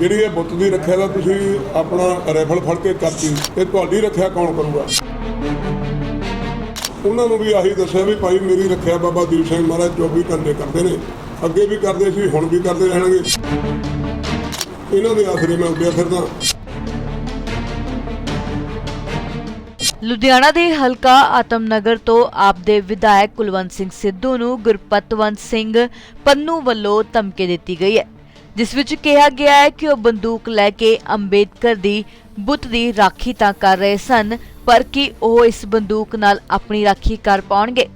ਜਿਹੜੀ ਇਹ ਬੁੱਤ ਦੀ ਰੱਖਿਆ ਦਾ ਤੁਸੀਂ ਆਪਣਾ ਰਾਈਫਲ ਫੜ ਕੇ ਕਰਤੀ ਤੇ ਤੁਹਾਡੀ ਰੱਖਿਆ ਕੌਣ ਕਰੂਗਾ? ਉਹਨਾਂ ਨੂੰ ਵੀ ਆਹੀ ਦੱਸਿਆ ਵੀ ਭਾਈ ਮੇਰੀ ਰੱਖਿਆ ਬਾਬਾ ਦੀਪ ਸਿੰਘ ਮਹਾਰਾਜ 24 ਘੰਟੇ ਕਰਦੇ ਨੇ। ਅੱਗੇ ਵੀ ਕਰਦੇ ਸੀ, ਹੁਣ ਵੀ ਕਰਦੇ ਰਹਿਣਗੇ। ਇਹਨਾਂ ਦੇ ਆਸਰੇ ਮੈਂ ਉੱਡਿਆ ਫਿਰਦਾ। ਲੁਧਿਆਣਾ ਦੇ ਹਲਕਾ ਆਤਮਨਗਰ ਤੋਂ ਆਪ ਦੇ ਵਿਧਾਇਕ ਕੁਲਵੰਤ ਸਿੰਘ ਸਿੱਧੂ ਨੂੰ ਗੁਰਪਤਵੰਤ ਸਿੰਘ ਪੰਨੂ ਵੱਲੋਂ ਧਮਕੀ ਦਿੱਤੀ ਗਈ ਹੈ। ਜਿਸ ਵਿੱਚ ਕਿਹਾ ਗਿਆ ਹੈ ਕਿ ਉਹ ਬੰਦੂਕ ਲੈ ਕੇ ਅੰਬੇਦਕਰ ਦੀ ਬੁੱਤ ਦੀ ਰਾਖੀ ਤਾਂ ਕਰ ਰਹੇ ਸਨ, ਪਰ ਕਿ ਉਹ ਇਸ ਬੰਦੂਕ ਨਾਲ ਆਪਣੀ ਰਾਖੀ ਕਰ ਪਾਉਣਗੇ?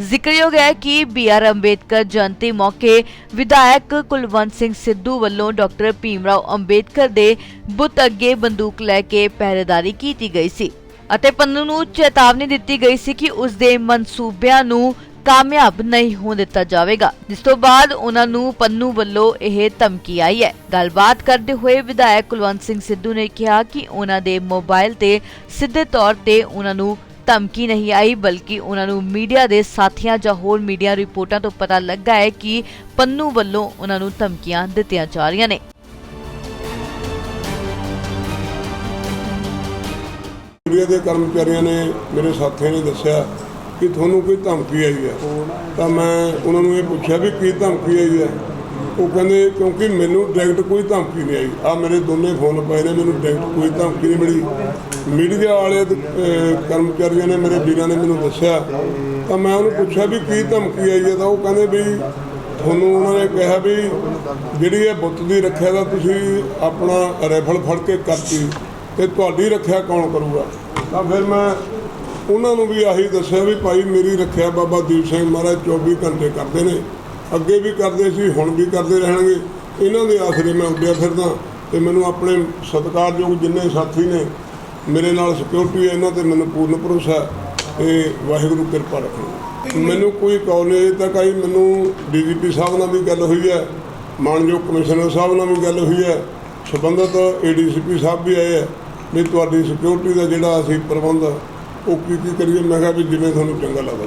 ਜ਼ਿਕਰਯੋਗ ਹੈ ਕਿ ਬੀ ਆਰ ਅੰਬੇਦਕਰ ਜਯੰਤੀ ਮੌਕੇ ਵਿਧਾਇਕ ਕੁਲਵੰਤ ਸਿੰਘ ਸਿੱਧੂ ਵੱਲੋਂ ਡਾਕਟਰ ਭੀਮਰਾਓ ਅੰਬੇਦਕਰ ਦੇ ਬੁੱਤ ਅੱਗੇ ਬੰਦੂਕ ਲੈ ਕੇ ਪਹਿਰੇਦਾਰੀ ਕੀਤੀ ਗਈ ਸੀ ਅਤੇ ਪੰਨੂ ਨੂੰ ਚੇਤਾਵਨੀ ਦਿੱਤੀ ਗਈ ਸੀ ਕਿ ਉਸ ਦੇ ਮਨਸੂਬਿਆਂ ਨੂੰ ਕਾਮਯਾਬ ਨਹੀਂ ਹੋਣ ਦਿੱਤਾ ਜਾਵੇਗਾ। ਜਿਸ ਤੋਂ ਬਾਅਦ ਉਹਨਾਂ ਨੂੰ ਪੰਨੂ ਵੱਲੋਂ ਇਹ ਧਮਕੀ ਆਈ ਹੈ। ਗੱਲਬਾਤ ਕਰਦੇ ਹੋਏ ਵਿਧਾਇਕ ਕੁਲਵੰਤ ਸਿੰਘ ਸਿੱਧੂ ਨੇ ਕਿਹਾ ਕਿ ਉਹਨਾਂ ਦੇ ਮੋਬਾਈਲ ਤੇ ਸਿੱਧੇ ਤੌਰ ਤੇ ਉਹਨਾਂ ਨੂੰ ਧਮਕੀ ਨਹੀਂ ਆਈ, ਬਲਕਿ ਉਹਨਾਂ ਨੂੰ ਮੀਡੀਆ ਦੇ ਸਾਥੀਆਂ ਜਾਂ ਹੋਰ ਮੀਡੀਆ ਰਿਪੋਰਟਾਂ ਤੋਂ ਪਤਾ ਲੱਗਾ ਹੈ ਕਿ ਪੰਨੂ ਵੱਲੋਂ ਉਹਨਾਂ ਨੂੰ ਧਮਕੀਆਂ ਦਿੱਤੀਆਂ ਜਾ ਰਹੀਆਂ ਨੇ। ਮੀਡੀਆ ਦੇ ਕਰਮਚਾਰੀਆਂ ਨੇ ਮੇਰੇ ਸਾਥੀਆਂ ਨੇ ਦੱਸਿਆ ਕਿ ਤੁਹਾਨੂੰ ਕੋਈ ਧਮਕੀ ਆਈ ਹੈ? ਤਾਂ ਮੈਂ ਉਹਨਾਂ ਨੂੰ ਇਹ ਪੁੱਛਿਆ ਵੀ ਕੀ ਧਮਕੀ ਆਈ ਹੈ? ਉਹ ਕਹਿੰਦੇ, ਕਿਉਂਕਿ ਮੈਨੂੰ ਡਾਇਰੈਕਟ ਕੋਈ ਧਮਕੀ ਨਹੀਂ ਆਈ। ਆ ਮੇਰੇ ਦੋਨੇ ਫੋਨ ਪਏ ਨੇ, ਮੈਨੂੰ ਡਾਇਰੈਕਟ ਕੋਈ ਧਮਕੀ ਨਹੀਂ ਮਿਲੀ। ਮੀਡੀਆ ਵਾਲੇ ਕਰਮਚਾਰੀਆਂ ਨੇ ਮੇਰੇ ਵੀਰਾਂ ਨੇ ਮੈਨੂੰ ਦੱਸਿਆ। ਤਾਂ ਮੈਂ ਉਹਨੂੰ ਪੁੱਛਿਆ ਵੀ ਕੀ ਧਮਕੀ ਆਈ ਹੈ? ਤਾਂ ਉਹ ਕਹਿੰਦੇ ਵੀ ਤੁਹਾਨੂੰ ਉਹਨਾਂ ਨੇ ਕਿਹਾ ਵੀ ਜਿਹੜੀ ਇਹ ਬੁੱਤ ਦੀ ਰੱਖਿਆ ਦਾ ਤੁਸੀਂ ਆਪਣਾ ਰੈਫਲ ਫੜ ਕੇ ਕਰਤੀ ਤੇ ਤੁਹਾਡੀ ਰੱਖਿਆ ਕੌਣ ਕਰੂਗਾ? ਤਾਂ ਫਿਰ ਮੈਂ ਉਹਨਾਂ ਨੂੰ ਵੀ ਆਹੀ ਦੱਸਿਆ ਵੀ ਭਾਈ ਮੇਰੀ ਰੱਖਿਆ ਬਾਬਾ ਦੀਪ ਸਿੰਘ ਮਹਾਰਾਜ 24 ਘੰਟੇ ਕਰਦੇ ਨੇ। ਅੱਗੇ ਵੀ ਕਰਦੇ ਸੀ, ਹੁਣ ਵੀ ਕਰਦੇ ਰਹਿਣਗੇ। ਇਹਨਾਂ ਦੇ ਆਸਰੇ ਮੈਂ ਉੱਡਿਆ ਫਿਰਦਾ ਤੇ ਮੈਨੂੰ ਆਪਣੇ ਸਤਿਕਾਰਯੋਗ ਜਿੰਨੇ ਸਾਥੀ ਨੇ, ਮੇਰੇ ਨਾਲ ਸਿਕਿਉਰਿਟੀ ਹੈ ਇਹਨਾਂ ਤੇ ਮੈਨੂੰ ਪੂਰਨ ਭਰੋਸਾ ਹੈ ਤੇ ਵਾਹਿਗੁਰੂ ਕਿਰਪਾ ਰੱਖੇ ਮੈਨੂੰ ਕੋਈ ਕਾਲ ਨਹੀਂ, ਅਜੇ ਤੱਕ ਆਈ, ਮੈਨੂੰ ਡੀਜੀਪੀ ਸਾਹਿਬ ਨਾਲ ਵੀ ਗੱਲ ਹੋਈ ਹੈ, ਮਾਨਯੋਗ ਕਮਿਸ਼ਨਰ ਸਾਹਿਬ ਨਾਲ ਵੀ ਗੱਲ ਹੋਈ ਹੈ, ਸੰਬੰਧਿਤ ਏਡੀਸੀਪੀ ਸਾਹਿਬ ਵੀ ਆਏ ਹੈ ਵੀ ਤੁਹਾਡੀ ਸਿਕਿਉਰਿਟੀ ਦਾ ਜਿਹੜਾ ਅਸੀਂ ਪ੍ਰਬੰਧ ਉਹ ਕੀ ਕੀ ਕਰੀਏ? ਮੈਂ ਕਿਹਾ ਵੀ ਜਿਵੇਂ ਤੁਹਾਨੂੰ ਚੰਗਾ ਲੱਗਦਾ।